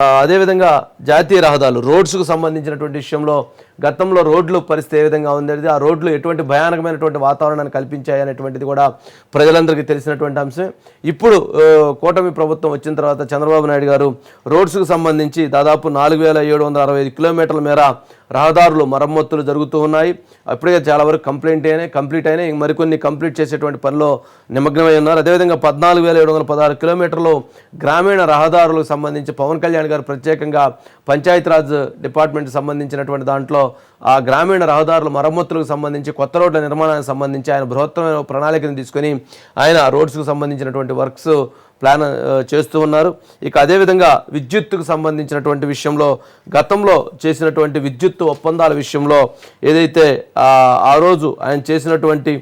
అదేవిధంగా జాతీయ రహదారులు రోడ్స్కు సంబంధించినటువంటి విషయంలో గతంలో రోడ్లు పరిస్థితి ఏ విధంగా ఉండేది ఆ రోడ్లు ఎటువంటి భయానకమైనటువంటి వాతావరణాన్ని కల్పించాయి అనేటువంటిది కూడా ప్రజలందరికీ తెలిసినటువంటి అంశం. ఇప్పుడు కూటమి ప్రభుత్వం వచ్చిన తర్వాత చంద్రబాబు నాయుడు గారు రోడ్స్కు సంబంధించి దాదాపు నాలుగు వేల ఏడు వందల అరవై ఐదు కిలోమీటర్ల మేర రహదారులు మరమ్మతులు జరుగుతూ ఉన్నాయి. అప్పుడే చాలా వరకు కంప్లైంట్ అయినాయి కంప్లీట్ అయినాయి మరికొన్ని కంప్లీట్ చేసేటువంటి పనిలో నిమగ్నమై ఉన్నారు. అదేవిధంగా పద్నాలుగు వేల ఏడు వందల పదహారు కిలోమీటర్లు గ్రామీణ రహదారులకు సంబంధించి పవన్ కళ్యాణ్ గారు ప్రత్యేకంగా పంచాయతీరాజ్ డిపార్ట్మెంట్ సంబంధించినటువంటి దాంట్లో ఆ గ్రామీణ రహదారుల మరమ్మతులకు సంబంధించి కొత్త రోడ్ల నిర్మాణానికి సంబంధించి ఆయన బృహత్తమైన ప్రణాళికను తీసుకొని ఆయన రోడ్స్కు సంబంధించినటువంటి వర్క్స్ ప్లాన్ చేస్తూ ఉన్నారు. ఇక అదేవిధంగా విద్యుత్తుకు సంబంధించినటువంటి విషయంలో గతంలో చేసినటువంటి విద్యుత్తు ఒప్పందాల విషయంలో ఏదైతే ఆ, రోజు ఆయన చేసినటువంటి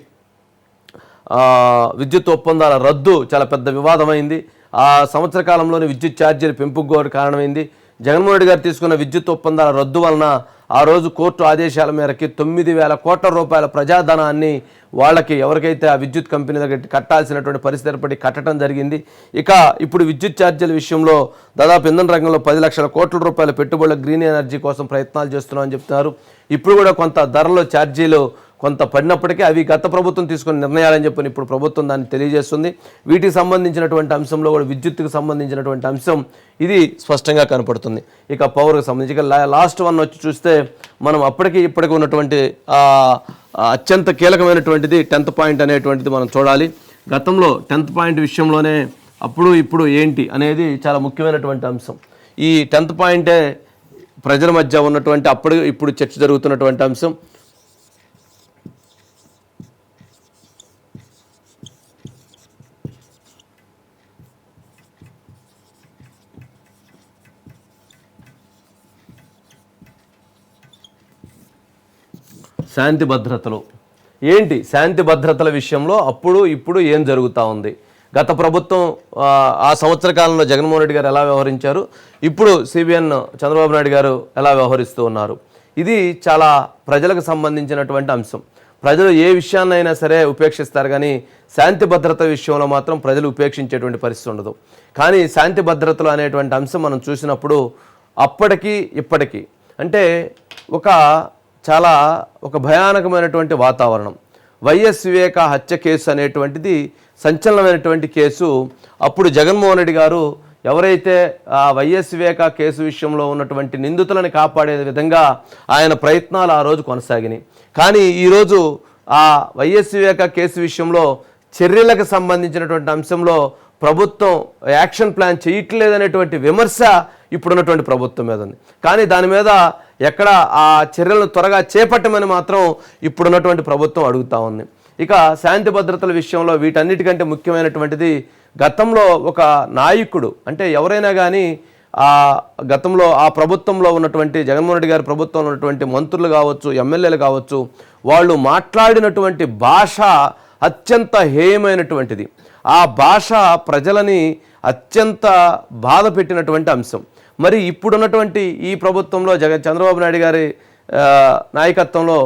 విద్యుత్ ఒప్పందాల రద్దు చాలా పెద్ద వివాదమైంది. ఆ సంవత్సర కాలంలోని విద్యుత్ ఛార్జీలు పెంపుకు కారణమైంది. జగన్మోహన్ రెడ్డి గారు తీసుకున్న విద్యుత్ ఒప్పందాల రద్దు వలన ఆ రోజు కోర్టు ఆదేశాల మేరకి తొమ్మిది వేల కోట్ల రూపాయల ప్రజాధనాన్ని వాళ్ళకి ఎవరికైతే ఆ విద్యుత్ కంపెనీ దగ్గర కట్టాల్సినటువంటి పరిస్థితి ఏర్పడి కట్టడం జరిగింది. ఇక ఇప్పుడు విద్యుత్ ఛార్జీల విషయంలో దాదాపు ఇంధన రంగంలో పది లక్షల కోట్ల రూపాయల పెట్టుబడుల గ్రీన్ ఎనర్జీ కోసం ప్రయత్నాలు చేస్తున్నామని చెప్తున్నారు. ఇప్పుడు కూడా కొంత ధరలో ఛార్జీలు కొంత పడినప్పటికీ అవి గత ప్రభుత్వం తీసుకున్న నిర్ణయాలని చెప్పని ఇప్పుడు ప్రభుత్వం దాన్ని తెలియజేస్తుంది. వీటికి సంబంధించినటువంటి అంశంలో కూడా విద్యుత్తుకు సంబంధించినటువంటి అంశం ఇది స్పష్టంగా కనపడుతుంది. ఇక పవర్కి సంబంధించి ఇక లా- లాస్ట్ వన్ వచ్చి చూస్తే మనం అప్పటికి ఇప్పటికి ఉన్నటువంటి అత్యంత కీలకమైనటువంటిది టెన్త్ పాయింట్ అనేటువంటిది మనం చూడాలి. గతంలో టెన్త్ పాయింట్ విషయంలోనే అప్పుడు ఇప్పుడు ఏంటి అనేది చాలా ముఖ్యమైనటువంటి అంశం. ఈ టెన్త్ పాయింటే ప్రజల మధ్య ఉన్నటువంటి అప్పుడు ఇప్పుడు చర్చ జరుగుతున్నటువంటి అంశం. శాంతి భద్రతలు. ఏంటి? శాంతి భద్రతల విషయంలో అప్పుడు ఇప్పుడు ఏం జరుగుతూ ఉంది? గత ప్రభుత్వం ఆ, సంవత్సర కాలంలో జగన్మోహన్ రెడ్డి గారు ఎలా వ్యవహరించారు? ఇప్పుడు సిబిఎన్ చంద్రబాబు నాయుడు గారు ఎలా వ్యవహరిస్తూ ఉన్నారు? ఇది చాలా ప్రజలకు సంబంధించినటువంటి అంశం. ప్రజలు ఏ విషయాన్నైనా సరే ఉపేక్షిస్తారు కానీ శాంతి భద్రత విషయంలో మాత్రం ప్రజలు ఉపేక్షించేటువంటి పరిస్థితి ఉండదు. కానీ శాంతి భద్రతలు అనేటువంటి అంశం మనం చూసినప్పుడు అప్పటికి ఇప్పటికీ అంటే ఒక చాలా ఒక భయానకమైనటువంటి వాతావరణం. వైఎస్ వివేక హత్య కేసు అనేటువంటిది సంచలనమైనటువంటి కేసు. అప్పుడు జగన్మోహన్ రెడ్డి గారు ఎవరైతే ఆ వైఎస్ వివేక కేసు విషయంలో ఉన్నటువంటి నిందితులను కాపాడే విధంగా ఆయన ప్రయత్నాలు ఆ రోజు కొనసాగినాయి. కానీ ఈరోజు ఆ వైఎస్ వివేక కేసు విషయంలో చర్యలకు సంబంధించినటువంటి అంశంలో ప్రభుత్వం యాక్షన్ ప్లాన్ చేయట్లేదనేటువంటి విమర్శ ఇప్పుడున్నటువంటి ప్రభుత్వం మీద ఉంది. కానీ దాని మీద ఎక్కడ ఆ చర్యలను త్వరగా చేపట్టమని మాత్రం ఇప్పుడున్నటువంటి ప్రభుత్వం అడుగుతా ఉంది. ఇక శాంతి భద్రతల విషయంలో వీటన్నిటికంటే ముఖ్యమైనటువంటిది గతంలో ఒక నాయకుడు అంటే ఎవరైనా కానీ ఆ గతంలో ఆ ప్రభుత్వంలో ఉన్నటువంటి జగన్మోహన్ రెడ్డి గారి ప్రభుత్వంలో ఉన్నటువంటి మంత్రులు కావచ్చు ఎమ్మెల్యేలు కావచ్చు వాళ్ళు మాట్లాడినటువంటి భాష అత్యంత హేయమైనటువంటిది. ఆ భాష ప్రజలని అత్యంత బాధ పెట్టినటువంటి అంశం. మరి ఇప్పుడున్నటువంటి ఈ ప్రభుత్వంలో జగన్ చంద్రబాబు నాయుడు గారి నాయకత్వంలో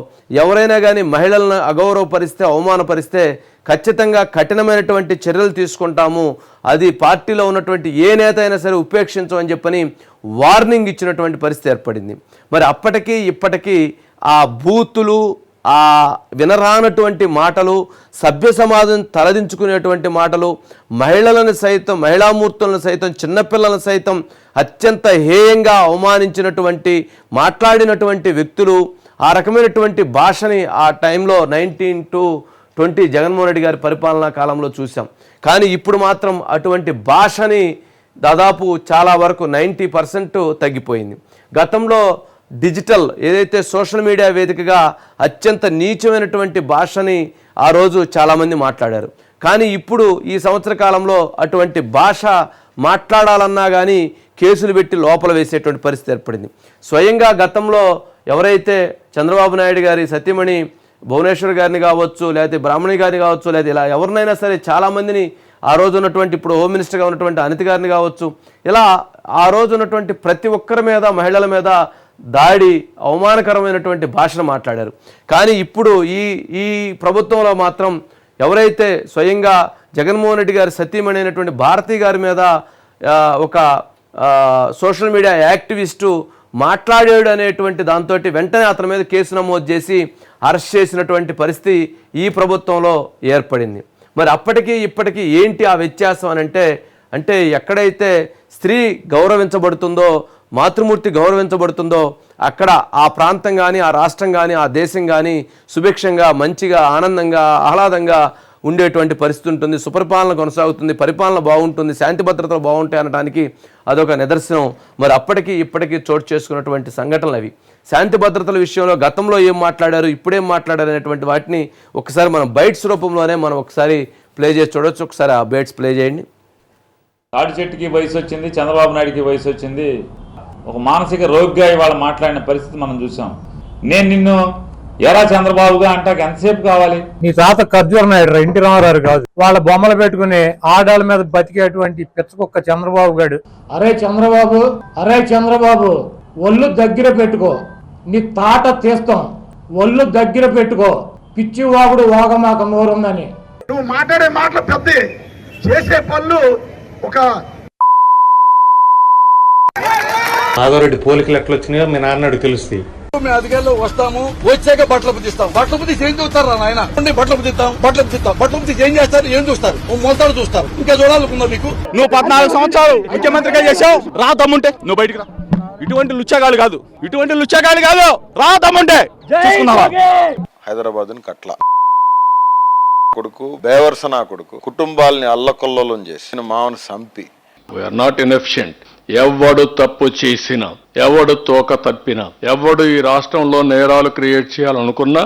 ఎవరైనా కానీ మహిళలను అగౌరవపరిస్తే అవమానపరిస్తే ఖచ్చితంగా కఠినమైనటువంటి చర్యలు తీసుకుంటాము. అది పార్టీలో ఉన్నటువంటి ఏ నేత అయినా సరే ఉపేక్షించమని చెప్పని వార్నింగ్ ఇచ్చినటువంటి పరిస్థితి ఏర్పడింది. మరి అప్పటికీ ఇప్పటికీ ఆ బూతులు ఆ వినరానటువంటి మాటలు సభ్య సమాజం తలదించుకునేటువంటి మాటలు మహిళలను సైతం మహిళామూర్తులను సైతం చిన్నపిల్లలను సైతం అత్యంత హేయంగా అవమానించినటువంటి మాట్లాడినటువంటి వ్యక్తులు ఆ రకమైనటువంటి భాషని ఆ టైంలో nineteen to twenty Jaganmohan Reddy గారి పరిపాలనా కాలంలో చూసాం కానీ ఇప్పుడు మాత్రం అటువంటి భాషని దాదాపు చాలా వరకు నైంటీ పర్సెంట్ తగ్గిపోయింది. గతంలో డిజిటల్ ఏదైతే సోషల్ మీడియా వేదికగా అత్యంత నీచమైనటువంటి భాషని ఆ రోజు చాలామంది మాట్లాడారు. కానీ ఇప్పుడు ఈ సంవత్సర కాలంలో అటువంటి భాష మాట్లాడాలన్నా కానీ కేసులు పెట్టి లోపల వేసేటువంటి పరిస్థితి ఏర్పడింది. స్వయంగా గతంలో ఎవరైతే చంద్రబాబు నాయుడు గారి సత్యమణి భువనేశ్వర్ గారిని కావచ్చు లేకపోతే బ్రాహ్మణి గారిని కావచ్చు లేదా ఇలా ఎవరినైనా సరే చాలామందిని ఆ రోజు ఉన్నటువంటి ఇప్పుడు హోమ్ మినిస్టర్గా ఉన్నటువంటి అనిత గారిని కావచ్చు ఇలా ఆ రోజు ఉన్నటువంటి ప్రతి ఒక్కరి మీద మహిళల మీద దాడి అవమానకరమైనటువంటి భాషను మాట్లాడారు. కానీ ఇప్పుడు ఈ ఈ ప్రభుత్వంలో మాత్రం ఎవరైతే స్వయంగా జగన్మోహన్ రెడ్డి గారి సతీమణి అయినటువంటి భారతి గారి మీద ఒక సోషల్ మీడియా యాక్టివిస్టు మాట్లాడాడు అనేటువంటి దాంతో వెంటనే అతని మీద కేసు నమోదు చేసి అరెస్ట్ చేసినటువంటి పరిస్థితి ఈ ప్రభుత్వంలో ఏర్పడింది. మరి అప్పటికి ఇప్పటికీ ఏంటి ఆ వ్యత్యాసం అని అంటే అంటే ఎక్కడైతే స్త్రీ గౌరవించబడుతుందో మాతృమూర్తి గౌరవించబడుతుందో అక్కడ ఆ ప్రాంతం కానీ ఆ రాష్ట్రం కానీ ఆ దేశం కానీ సుభిక్షంగా మంచిగా ఆనందంగా ఆహ్లాదంగా ఉండేటువంటి పరిస్థితి ఉంటుంది. సుపరిపాలన కొనసాగుతుంది పరిపాలన బాగుంటుంది శాంతి భద్రతలు బాగుంటాయి అనడానికి అదొక నిదర్శనం. మరి అప్పటికి ఇప్పటికీ చోటు చేసుకున్నటువంటి సంఘటనలు అవి. శాంతి భద్రతల విషయంలో గతంలో ఏం మాట్లాడారు ఇప్పుడేం మాట్లాడారు అనేటువంటి వాటిని ఒకసారి మనం బైట్స్ రూపంలోనే మనం ఒకసారి ప్లే చేసి చూడొచ్చు. ఒకసారి ఆ బైట్స్ ప్లే చేయండి. తాటి చెట్టుకి వయసు వచ్చింది చంద్రబాబు నాయుడికి వయసు వచ్చింది. ఒక మానసిక రోగిగా ఇవాళ మాట్లాడిన పరిస్థితి మనం చూసాం. నేను నిన్ను ఎరా చంద్రబాబుగా అంటాక ఎంతసేపు కావాలి? నీ తాత ఖర్జూర నాయుడు రా, ఎన్టీ రామారావు కాదు. వాళ్ళ బొమ్మలు పెట్టుకుని ఆడాల మీద బతికేటువంటి పిచ్చకుక్క చంద్రబాబు గారు అరే చంద్రబాబు అరే చంద్రబాబు ఒళ్ళు దగ్గర పెట్టుకో. నీ తాట తీస్తాం. ఒళ్ళు దగ్గర పెట్టుకో. పిచ్చి వాగుడు వాగమాక నోరుందని. నువ్వు మాట్లాడే మాటలు పెద్ద. చేసే పనులు ఒక మాధవరెడ్డి పోలికలు ఎట్లా వచ్చినాయో మీ నాన్నడు తెలుస్తాయి. మేము అధికారులు వస్తాము వచ్చాక బట్టలు పుట్టిస్తాం బట్టలు పుట్టిస్తే ఏం చూస్తారా నాయన? ఉండి బట్టలు పుట్టిస్తాం బట్టలు పుట్టిస్తాం బట్టలు పుట్టిస్తే ఏం చేస్తారు ఏం చూస్తారు? మొలతాడు చూస్తారు. ఇంకా చూడాలనుకుందా మీకు? నువ్వు పద్నాలుగు సంవత్సరాలు ముఖ్యమంత్రిగా చేసావు రా తమ్ముంటే నువ్వు బయటికి రా. ఇటువంటి లుచ్చగాలు కాదు. ఇటువంటి లుచ్చగాలు కాదు. రా తమ్ముంటే చూసుకున్నావా హైదరాబాద్ కట్ల. కొడుకు బేవర్స నా కొడుకు కుటుంబాల్ని అల్లకొల్లోలం చేసి మామను సంపి. వీఆర్ నాట్ ఇన్ఎఫిషియంట్ ఎవడు తప్పు చేసినా ఎవడు తోక తప్పినా ఎవడు ఈ రాష్ట్రంలో నేరాలు క్రియేట్ చేయాలనుకున్నా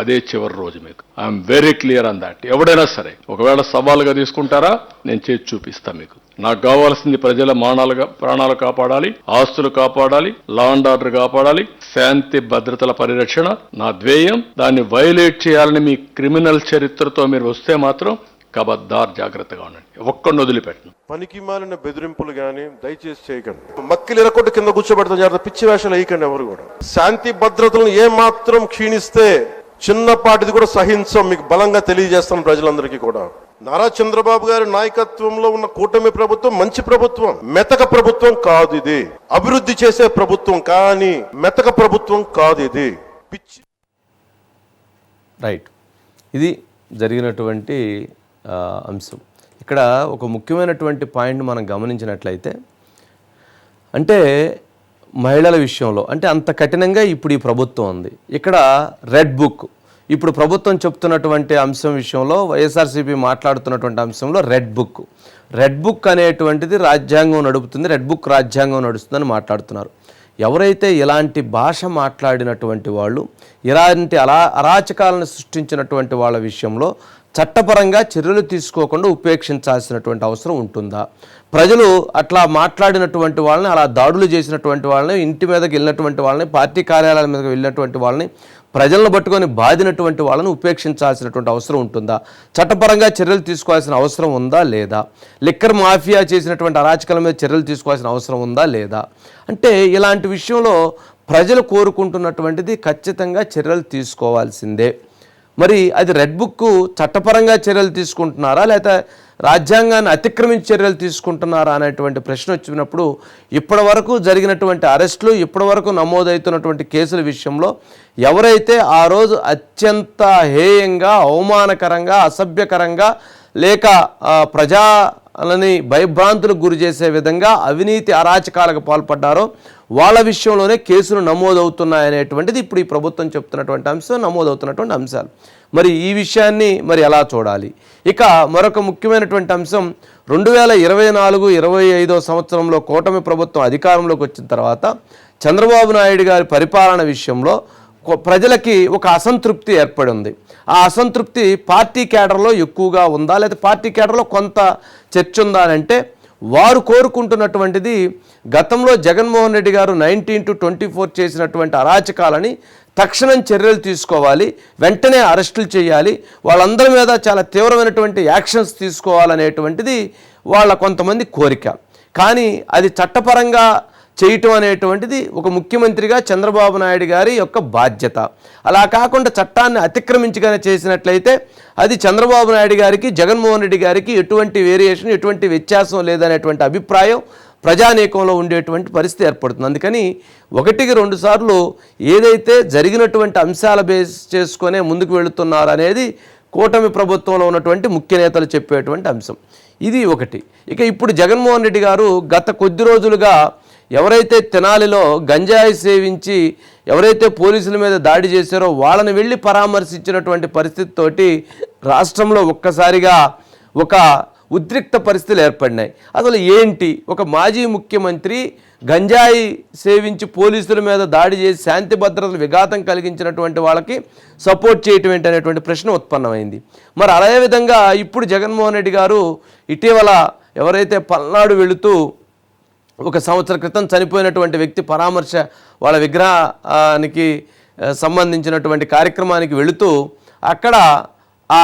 అదే చివరి రోజు మీకు. I'm very clear on that ఎవడైనా సరే ఒకవేళ సవాలుగా తీసుకుంటారా నేను చేసి చూపిస్తా మీకు. నాకు కావాల్సింది ప్రజల మానాలుగా ప్రాణాలు కాపాడాలి ఆస్తులు కాపాడాలి లా అండ్ ఆర్డర్ కాపాడాలి శాంతి భద్రతల పరిరక్షణ నా ధ్యేయం. దాన్ని వైలేట్ చేయాలని మీ క్రిమినల్ చరిత్రతో మీరు వస్తే మాత్రం కబద్దార్ జాగ్రత్తగా ఉండండి. ఒక్కడిని వదిలిపెట్టను. పనికి మాలిన బెదిరింపులు గాని దయచేసి చేయకండి. మక్కిలు ఎరకొట్టు కింద కూర్చోబెడతాం జాగ్రత్త. పిచ్చి వేషాలు వేయకండి ఎవరు కూడా. శాంతి భద్రతలను ఏ మాత్రం క్షీణిస్తే చిన్నపాటిది కూడా సహించం. మీకు బలంగా తెలియజేస్తాం ప్రజలందరికీ కూడా. నారా చంద్రబాబు గారి నాయకత్వంలో ఉన్న కూటమి ప్రభుత్వం మంచి ప్రభుత్వం. మెతక ప్రభుత్వం కాదు ఇది. అభివృద్ధి చేసే ప్రభుత్వం కానీ మెతక ప్రభుత్వం కాదు ఇది. పిచ్చి రైట్ ఇది జరిగినటువంటి అంశం. ఇక్కడ ఒక ముఖ్యమైనటువంటి పాయింట్ మనం గమనించినట్లయితే అంటే మహిళల విషయంలో అంటే అంత కఠినంగా ఇప్పుడు ఈ ప్రభుత్వం ఉంది. ఇక్కడ రెడ్ బుక్ ఇప్పుడు ప్రభుత్వం చెప్తున్నటువంటి అంశం విషయంలో వైఎస్ఆర్సీపీ మాట్లాడుతున్నటువంటి అంశంలో రెడ్ బుక్. రెడ్ బుక్ అనేటువంటిది రాజ్యాంగం నడుపుతుంది రెడ్ బుక్ రాజ్యాంగం నడుస్తుందని మాట్లాడుతున్నారు. ఎవరైతే ఇలాంటి భాష మాట్లాడినటువంటి వాళ్ళు ఇలాంటి అలా అరాచకాలను సృష్టించినటువంటి వాళ్ళ విషయంలో చట్టపరంగా చర్యలు తీసుకోకుండా ఉపేక్షించాల్సినటువంటి అవసరం ఉంటుందా? ప్రజలు అట్లా మాట్లాడినటువంటి వాళ్ళని అలా దాడులు చేసినటువంటి వాళ్ళని ఇంటి మీదకి వెళ్ళినటువంటి వాళ్ళని పార్టీ కార్యాలయాల మీదకి వెళ్ళినటువంటి వాళ్ళని ప్రజలను పట్టుకొని బాధినటువంటి వాళ్ళని ఉపేక్షించాల్సినటువంటి అవసరం ఉంటుందా? చట్టపరంగా చర్యలు తీసుకోవాల్సిన అవసరం ఉందా లేదా? లిక్కర్ మాఫియా చేసినటువంటి అరాచకాల మీద చర్యలు తీసుకోవాల్సిన అవసరం ఉందా లేదా? అంటే ఇలాంటి విషయంలో ప్రజలు కోరుకుంటున్నటువంటిది ఖచ్చితంగా చర్యలు తీసుకోవాల్సిందే. మరి అది రెడ్ బుక్ చట్టపరంగా చర్యలు తీసుకుంటున్నారా? లేకపోతే రాజ్యాంగాన్ని అతిక్రమించి చర్యలు తీసుకుంటున్నారా? అనేటువంటి ప్రశ్న వచ్చినప్పుడు ఇప్పటి వరకు జరిగినటువంటి అరెస్టులు ఇప్పటి వరకు నమోదవుతున్నటువంటి కేసుల విషయంలో ఎవరైతే ఆ రోజు అత్యంత హేయంగా అవమానకరంగా అసభ్యకరంగా లేక ప్రజలని భయభ్రాంతులకు గురి చేసే విధంగా అవినీతి అరాచకాలకు పాల్పడ్డారో వాళ్ళ విషయంలోనే కేసులు నమోదవుతున్నాయనేటువంటిది ఇప్పుడు ఈ ప్రభుత్వం చెప్తున్నటువంటి అంశం నమోదవుతున్నటువంటి అంశాలు. మరి ఈ విషయాన్ని మరి ఎలా చూడాలి? ఇక మరొక ముఖ్యమైనటువంటి అంశం రెండు వేల ఇరవై నాలుగు ఇరవై ఐదో సంవత్సరంలో కూటమి ప్రభుత్వం అధికారంలోకి వచ్చిన తర్వాత చంద్రబాబు నాయుడు గారి పరిపాలన విషయంలో ప్రజలకి ఒక అసంతృప్తి ఏర్పడింది. ఆ అసంతృప్తి పార్టీ కేడర్లో ఎక్కువగా ఉందా? లేదా పార్టీ కేడర్లో కొంత చర్చ ఉందా అని అంటే వారు కోరుకుంటున్నటువంటిది గతంలో జగన్మోహన్ రెడ్డి గారు నైన్టీన్ టు ట్వంటీ ఫోర్ చేసినటువంటి అరాచకాలని తక్షణం చర్యలు తీసుకోవాలి వెంటనే అరెస్టులు చేయాలి వాళ్ళందరి మీద చాలా తీవ్రమైనటువంటి యాక్షన్స్ తీసుకోవాలనేటువంటిది వాళ్ళ కొంతమంది కోరిక. కానీ అది చట్టపరంగా చేయటం అనేటువంటిది ఒక ముఖ్యమంత్రిగా చంద్రబాబు నాయుడు గారి యొక్క బాధ్యత. అలా కాకుండా చట్టాన్ని అతిక్రమించగానే చేసినట్లయితే అది చంద్రబాబు నాయుడు గారికి జగన్మోహన్ రెడ్డి గారికి ఎటువంటి వేరియేషన్ ఎటువంటి వ్యత్యాసం లేదనేటువంటి అభిప్రాయం ప్రజానీకంలో ఉండేటువంటి పరిస్థితి ఏర్పడుతుంది. అందుకని ఒకటికి రెండు సార్లు ఏదైతే జరిగినటువంటి అంశాల బేస్ చేసుకునే ముందుకు వెళుతున్నారు అనేది కూటమి ప్రభుత్వంలో ఉన్నటువంటి ముఖ్య నేతలు చెప్పేటువంటి అంశం. ఇది ఒకటి. ఇక ఇప్పుడు జగన్మోహన్ రెడ్డి గారు గత కొద్ది రోజులుగా ఎవరైతే తెనాలిలో గంజాయి సేవించి ఎవరైతే పోలీసుల మీద దాడి చేశారో వాళ్ళని వెళ్ళి పరామర్శించినటువంటి పరిస్థితితోటి రాష్ట్రంలో ఒక్కసారిగా ఒక ఉద్రిక్త పరిస్థితులు ఏర్పడినాయి. అసలు ఏంటి? ఒక మాజీ ముఖ్యమంత్రి గంజాయి సేవించి పోలీసుల మీద దాడి చేసి శాంతి భద్రతలు విఘాతం కలిగించినటువంటి వాళ్ళకి సపోర్ట్ చేయటం ఏంటి అనేటువంటి ప్రశ్న ఉత్పన్నమైంది. మరి అదే విధంగా ఇప్పుడు జగన్మోహన్ రెడ్డి గారు ఇటీవల ఎవరైతే పల్నాడు వెళుతూ ఒక సంవత్సర క్రితం చనిపోయినటువంటి వ్యక్తి పరామర్శ వాళ్ళ విగ్రహానికి సంబంధించినటువంటి కార్యక్రమానికి వెళుతూ అక్కడ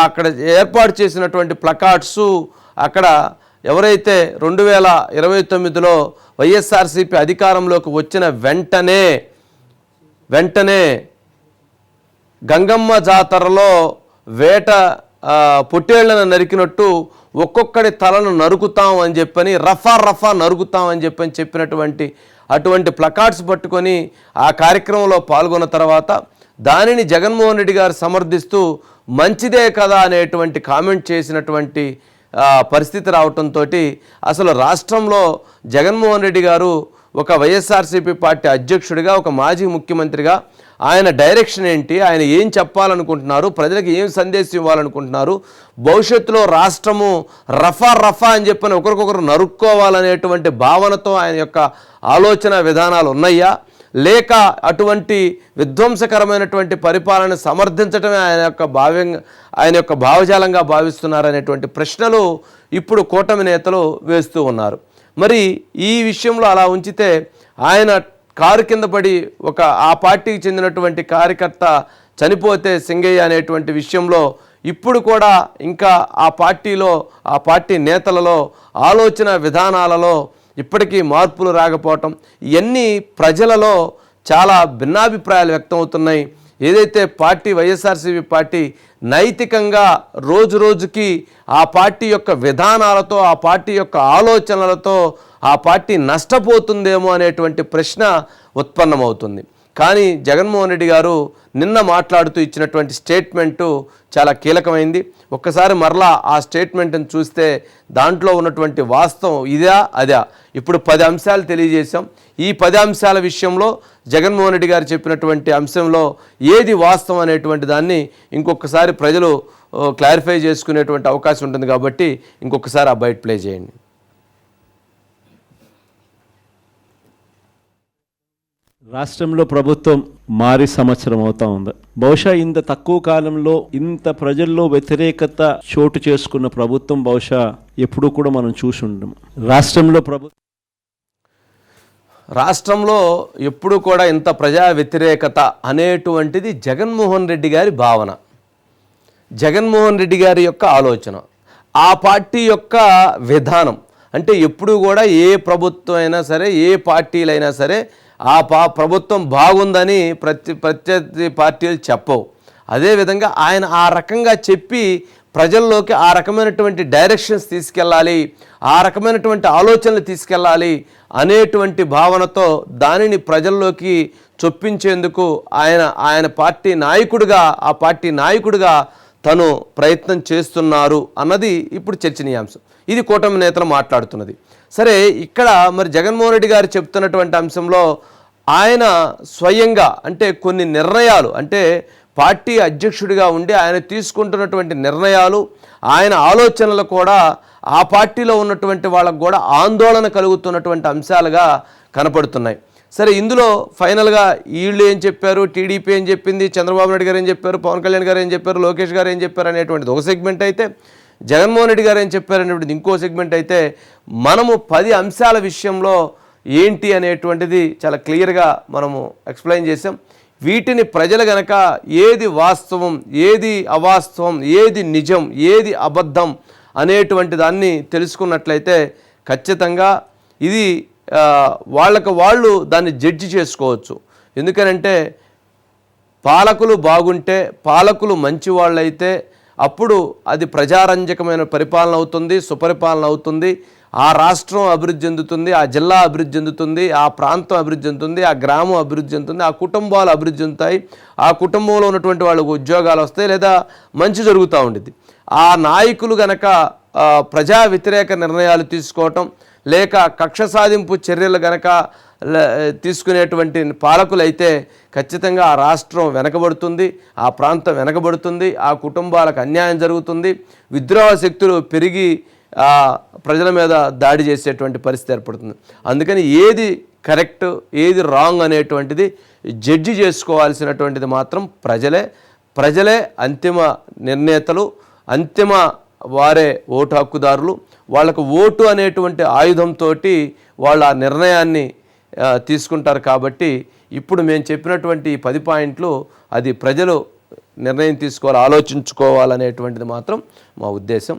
అక్కడ ఏర్పాటు చేసినటువంటి ప్లకార్డ్స్ అక్కడ ఎవరైతే రెండు వేల ఇరవై తొమ్మిదిలో వైఎస్ఆర్సీపీ అధికారంలోకి వచ్చిన వెంటనే వెంటనే గంగమ్మ జాతరలో వేట పొట్టేళ్ళను నరికినట్టు ఒక్కొక్కడి తలను నరుకుతాం అని చెప్పని రఫా రఫా నరుకుతాం అని చెప్పని చెప్పినటువంటి అటువంటి ప్లకార్డ్స్ పట్టుకొని ఆ కార్యక్రమంలో పాల్గొన్న తర్వాత దానిని జగన్మోహన్ రెడ్డి గారు సమర్థిస్తూ మంచిదే కదా అనేటువంటి కామెంట్ చేసినటువంటి పరిస్థితి రావటంతో అసలు రాష్ట్రంలో జగన్మోహన్ రెడ్డి గారు ఒక వైఎస్ఆర్సీపీ పార్టీ అధ్యక్షుడిగా ఒక మాజీ ముఖ్యమంత్రిగా ఆయన డైరెక్షన్ ఏంటి? ఆయన ఏం చెప్పాలనుకుంటున్నారు? ప్రజలకు ఏం సందేశం ఇవ్వాలనుకుంటున్నారు? భవిష్యత్తులో రాష్ట్రము రఫా రఫా అని చెప్పని ఒకరికొకరు నరుక్కోవాలనేటువంటి భావనతో ఆయన యొక్క ఆలోచన విధానాలు ఉన్నాయా? లేక అటువంటి విధ్వంసకరమైనటువంటి పరిపాలన సమర్థించడమే ఆయన యొక్క భావ్యంగా ఆయన యొక్క భావజాలంగా భావిస్తున్నారనేటువంటి ప్రశ్నలు ఇప్పుడు కూటమి నేతలు వేస్తూ ఉన్నారు. మరి ఈ విషయంలో అలా ఉంచితే ఆయన కారు కింద పడి ఒక ఆ పార్టీకి చెందినటువంటి కార్యకర్త చనిపోతే సింగయ్య అనేటువంటి విషయంలో ఇప్పుడు కూడా ఇంకా ఆ పార్టీలో ఆ పార్టీ నేతలలో ఆలోచన విధానాలలో ఇప్పటికీ మార్పులు రాకపోవటం ఇవన్నీ ప్రజలలో చాలా భిన్నాభిప్రాయాలు వ్యక్తమవుతున్నాయి. ఏదైతే పార్టీ వైఎస్ఆర్సీపీ పార్టీ నైతికంగా రోజు రోజుకి ఆ పార్టీ యొక్క విధానాలతో ఆ పార్టీ యొక్క ఆలోచనలతో ఆ పార్టీ నష్టపోతుందేమో అనేటువంటి ప్రశ్న ఉత్పన్నమవుతుంది. కానీ జగన్మోహన్ రెడ్డి గారు నిన్న మాట్లాడుతూ ఇచ్చినటువంటి స్టేట్మెంటు చాలా కీలకమైంది. ఒక్కసారి మరలా ఆ స్టేట్మెంట్ని చూస్తే దాంట్లో ఉన్నటువంటి వాస్తవం ఇదా అదా? ఇప్పుడు పది అంశాలు తెలియజేశాం. ఈ పది అంశాల విషయంలో జగన్మోహన్ రెడ్డి గారు చెప్పినటువంటి అంశంలో ఏది వాస్తవం అనేటువంటి దాన్ని ఇంకొకసారి ప్రజలు క్లారిఫై చేసుకునేటువంటి అవకాశం ఉంటుంది కాబట్టి ఇంకొకసారి ఆ బయట ప్లే చేయండి. రాష్ట్రంలో ప్రభుత్వం మారి సంవత్సరం అవుతా ఉంది. బహుశా ఇంత తక్కువ కాలంలో ఇంత ప్రజల్లో వ్యతిరేకత చోటు చేసుకున్న ప్రభుత్వం బహుశా ఎప్పుడూ కూడా మనం చూసి ఉండము. రాష్ట్రంలో ప్రభుత్వం రాష్ట్రంలో ఎప్పుడు కూడా ఇంత ప్రజా వ్యతిరేకత అనేటువంటిది జగన్మోహన్ రెడ్డి గారి భావన. జగన్మోహన్ రెడ్డి గారి యొక్క ఆలోచన. ఆ పార్టీ యొక్క విధానం. అంటే ఎప్పుడు కూడా ఏ ప్రభుత్వం అయినా సరే ఏ పార్టీలైనా సరే ఆ పా ప్రభుత్వం బాగుందని ప్రతి ప్రత్యర్థి పార్టీలు చెప్పవు. అదేవిధంగా ఆయన ఆ రకంగా చెప్పి ప్రజల్లోకి ఆ రకమైనటువంటి డైరెక్షన్స్ తీసుకెళ్ళాలి ఆ రకమైనటువంటి ఆలోచనలు తీసుకెళ్ళాలి అనేటువంటి భావనతో దానిని ప్రజల్లోకి చొప్పించేందుకు ఆయన ఆయన పార్టీ నాయకుడిగా ఆ పార్టీ నాయకుడిగా తను ప్రయత్నం చేస్తున్నారు అన్నది ఇప్పుడు చర్చనీయాంశం. ఇది కూటమి నేతలు మాట్లాడుతున్నది. సరే ఇక్కడ మరి జగన్మోహన్ రెడ్డి గారు చెప్తున్నటువంటి అంశంలో ఆయన స్వయంగా అంటే కొన్ని నిర్ణయాలు అంటే పార్టీ అధ్యక్షుడిగా ఉండి ఆయన తీసుకుంటున్నటువంటి నిర్ణయాలు ఆయన ఆలోచనలు కూడా ఆ పార్టీలో ఉన్నటువంటి వాళ్ళకు కూడా ఆందోళన కలుగుతున్నటువంటి అంశాలుగా కనపడుతున్నాయి. సరే ఇందులో ఫైనల్గా వీళ్ళు ఏం చెప్పారు? టీడీపీ ఏం చెప్పింది? చంద్రబాబు నాయుడు గారు ఏం చెప్పారు? పవన్ కళ్యాణ్ గారు ఏం చెప్పారు? లోకేష్ గారు ఏం చెప్పారు? అనేటువంటిది ఒక సెగ్మెంట్ అయితే జగన్మోహన్ రెడ్డి గారు ఏం చెప్పారనేటువంటిది ఇంకో సెగ్మెంట్ అయితే మనము పది అంశాల విషయంలో ఏంటి అనేటువంటిది చాలా క్లియర్గా మనము ఎక్స్ప్లెయిన్ చేసాం వీటిని ప్రజలు గనక ఏది వాస్తవం ఏది అవాస్తవం ఏది నిజం ఏది అబద్ధం అనేటువంటి దాన్ని తెలుసుకున్నట్లయితే ఖచ్చితంగా ఇది వాళ్ళకు వాళ్ళు దాన్ని జడ్జి చేసుకోవచ్చు. ఎందుకనంటే పాలకులు బాగుంటే పాలకులు మంచి వాళ్ళైతే అప్పుడు అది ప్రజారంజకమైన పరిపాలన అవుతుంది సుపరిపాలన అవుతుంది. ఆ రాష్ట్రం అభివృద్ధి చెందుతుంది ఆ జిల్లా అభివృద్ధి చెందుతుంది ఆ ప్రాంతం అభివృద్ధి చెందుతుంది ఆ గ్రామం అభివృద్ధి చెందుతుంది ఆ కుటుంబాలు అభివృద్ధి చెందుతాయి. ఆ కుటుంబంలో ఉన్నటువంటి వాళ్ళకు ఉద్యోగాలు వస్తాయి లేదా మంచి జరుగుతూ ఉండిద్ది. ఆ నాయకులు గనక ప్రజా వ్యతిరేక నిర్ణయాలు తీసుకోవటం లేక కక్ష సాధింపు చర్యలు గనక తీసుకునేటువంటి పాలకులైతే ఖచ్చితంగా ఆ రాష్ట్రం వెనకబడుతుంది ఆ ప్రాంతం వెనకబడుతుంది ఆ కుటుంబాలకు అన్యాయం జరుగుతుంది విద్రోహ శక్తులు పెరిగి ప్రజల మీద దాడి చేసేటువంటి పరిస్థితి ఏర్పడుతుంది. అందుకని ఏది కరెక్ట్ ఏది రాంగ్ అనేటువంటిది జడ్జి చేసుకోవాల్సినటువంటిది మాత్రం ప్రజలే. ప్రజలే అంతిమ నిర్ణేతలు అంతిమ వారే ఓటు హక్కుదారులు. వాళ్ళకు ఓటు అనేటువంటి ఆయుధంతో వాళ్ళు ఆ నిర్ణయాన్ని తీసుకుంటారు కాబట్టి ఇప్పుడు మేము చెప్పినటువంటి పది పాయింట్లు అది ప్రజలు నిర్ణయం తీసుకోవాలి ఆలోచించుకోవాలనేటువంటిది మాత్రం మా ఉద్దేశం.